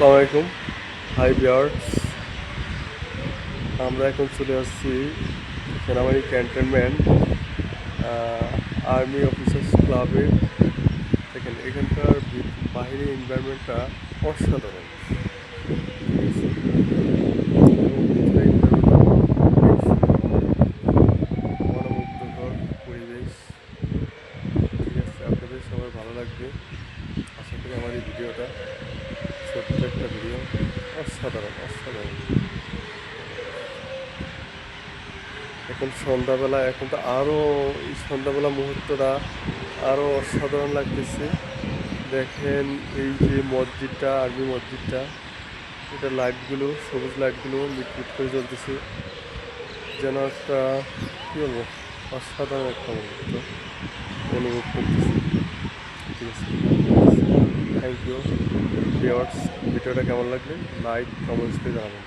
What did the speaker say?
আসসালামু হাই বিয়ার্স আমরা এখন চলে আসছি সেনাবাহিনী ক্যান্টনমেন্ট আর্মি অফিসার্স ক্লাবে। দেখেন, এখানকার বি- বাহিনী এনভায়রনমেন্টটা অসাধারণ। পরিবেশ। ঠিক আছে, আপনাদের সবার ভালো লাগবে। আশা করি আমার এই ভিডিওটা অসাধারণ অসাধারণ। এখন সন্ধ্যাবেলা, এখন তো আরও এই সন্ধ্যাবেলা মুহূর্তটা আরও অসাধারণ লাগতেছে। দেখেন এই যে মসজিদটা আর্মি মসজিদটা, এটা লাইটগুলো, সবুজ লাইটগুলো মিটমিট করে জ্বলতেছে। যেন একটা, কী বলব, অসাধারণ একটা মুহূর্ত অনুভব করতেছি। ঠিক আছে? থ্যাংক ইউ ভিওয়ার্স ভিডিওটা কেমন লাগলে? লাইক কমেন্টস করে জানাবেন।